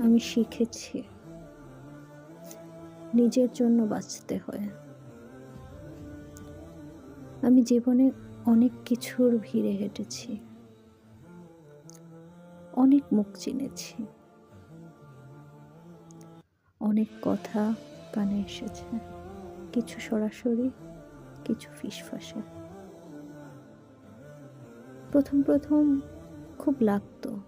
আমি শিখেছি। নিজের জন্য বাঁচতে হয়। আমি জীবনে অনেক কিছুর ভিড়ে হেঁটেছি। অনেক মুখ চিনেছি। অনেক কথা কানে এসেছে। কিছু সরাসরি, কিছু ফিসফাসে। প্রথম প্রথম খুব লাগতো।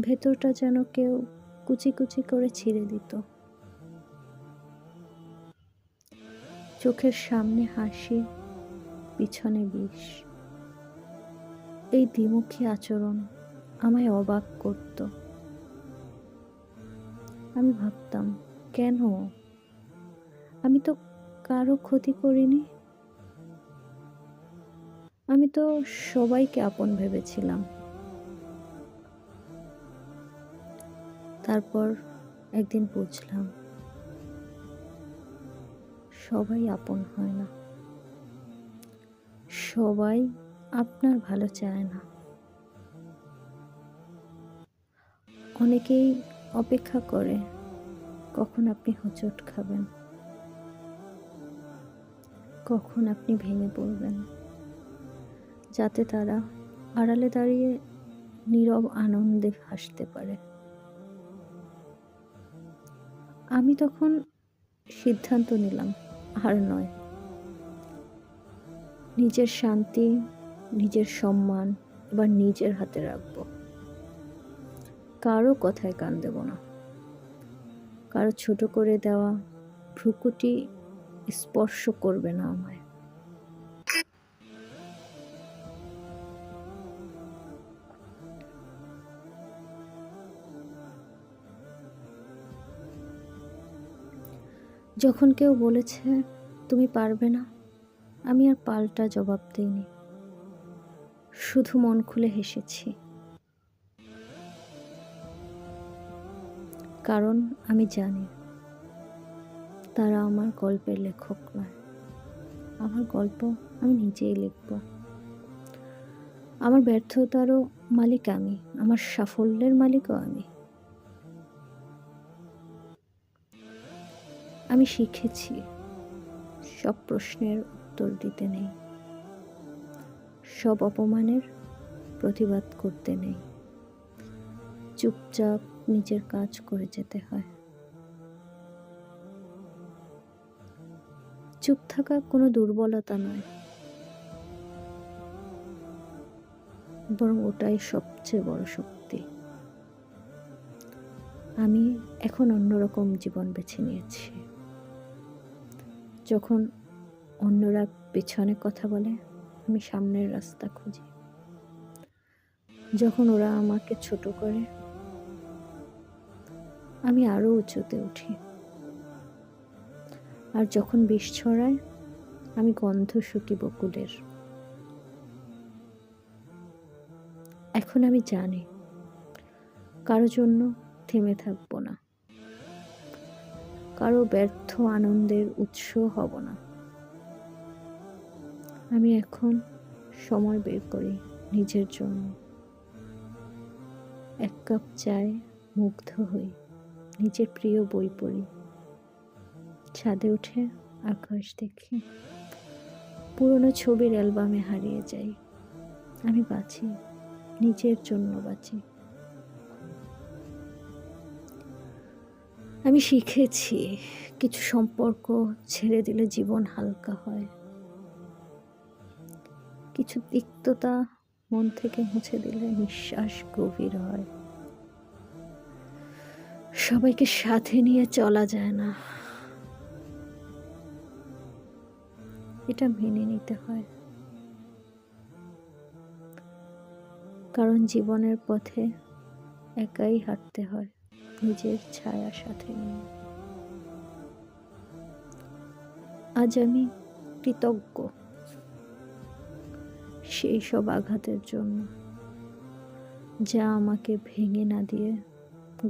ভেতরটা যেন কেউ কুচি কুচি করে ছিঁড়ে দিত। চোখের সামনে হাসি, পিছনে বিষ। এই দ্বিমুখী আচরণ আমায় অবাক করত। আমি ভাবতাম, কেন? আমি তো কারও ক্ষতি করিনি। আমি তো সবাইকে আপন ভেবেছিলাম। তারপর একদিন বুঝলাম, সবাই আপন হয় না। সবাই আপনার ভালো চায় না। অনেকেই অপেক্ষা করে, কখন আপনি হোঁচট খাবেন? কখন আপনি ভেঙে পড়বেন? যাতে তারা আড়ালে দাঁড়িয়ে নীরব আনন্দে হাসতে পারে। আমি তখন সিদ্ধান্ত নিলাম, আর নয়। নিজের শান্তি, নিজের সম্মান এবার নিজের হাতে রাখব। কারও কথায় কান দেব না। কারও ছোট করে দেওয়া ভ্রুকুটি স্পর্শ করবে না আমায়। যখন কেউ বলেছে, তুমি পারবে না, আমি আর পাল্টা জবাব দিইনি। শুধু মন খুলে হেসেছি। কারণ আমি জানি, তারা আমার গল্পের লেখক নয়। আমার গল্প আমি নিজেই লিখব। আমার ব্যর্থতারও মালিক আমি, আমার সাফল্যের মালিকও আমি। আমি শিখেছি। সব প্রশ্নের উত্তর দিতে নেই। সব অপমানের প্রতিবাদ করতে নেই। চুপচাপ নিজের কাজ করে যেতে হয়। চুপ থাকা কোনো দুর্বলতা নয়। বরং ওটাই সবচেয়ে বড় শক্তি। আমি এখন অন্যরকম জীবন বেছে নিয়েছি। যখন অন্যরা পেছনে কথা বলে, আমি সামনের রাস্তা খুঁজি। যখন ওরা আমাকে ছোট করে, আমি আরও উঁচুতে উঠি। আর যখন বিষ ছড়ায়, আমি গন্ধ শুকি বকুলের। এখন আমি জানি, কারও জন্য থেমে থাকব না। কারও ব্যর্থ আনন্দের উৎস হব না। আমি এখন সময় বের করি নিজের জন্য। এক কাপ চায় মুগ্ধ হই, নিজের প্রিয় বই পড়ি। ছাদে উঠে আকাশ দেখি, পুরনো ছবির অ্যালবামে হারিয়ে যাই। আমি বাঁচি, নিজের জন্য বাঁচি। আমি শিখেছি কিছু সম্পর্ক ছেড়ে দিলে জীবন হালকা হয়। কিছু তিক্ততা মন থেকে মুছে দিলে নিঃশ্বাস গভীর হয়। সবাইকে সাথে নিয়ে চলা যায় না। এটা মেনে নিতে হয়। কারণ জীবনের পথে একাই হাঁটতে হয়। নিজের ছায়া সাথে নিয়ে। আজ আমি কৃতজ্ঞ সেই সব আঘাতের জন্য যা আমাকে ভেঙে না দিয়ে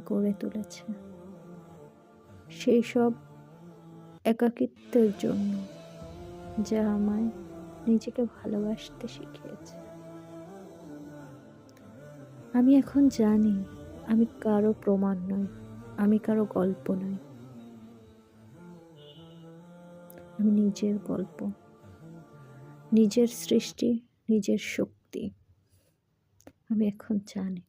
গড়ে তুলেছে। সেই সব একাকিত্বের জন্য যা আমায় নিজেকে ভালোবাসতে শিখিয়েছে। আমি এখন জানি আমি কারও প্রমাণ নই, আমি কারও গল্প নই। আমি নিজের গল্প, নিজের সৃষ্টি, নিজের শক্তি। আমি এখন জানি।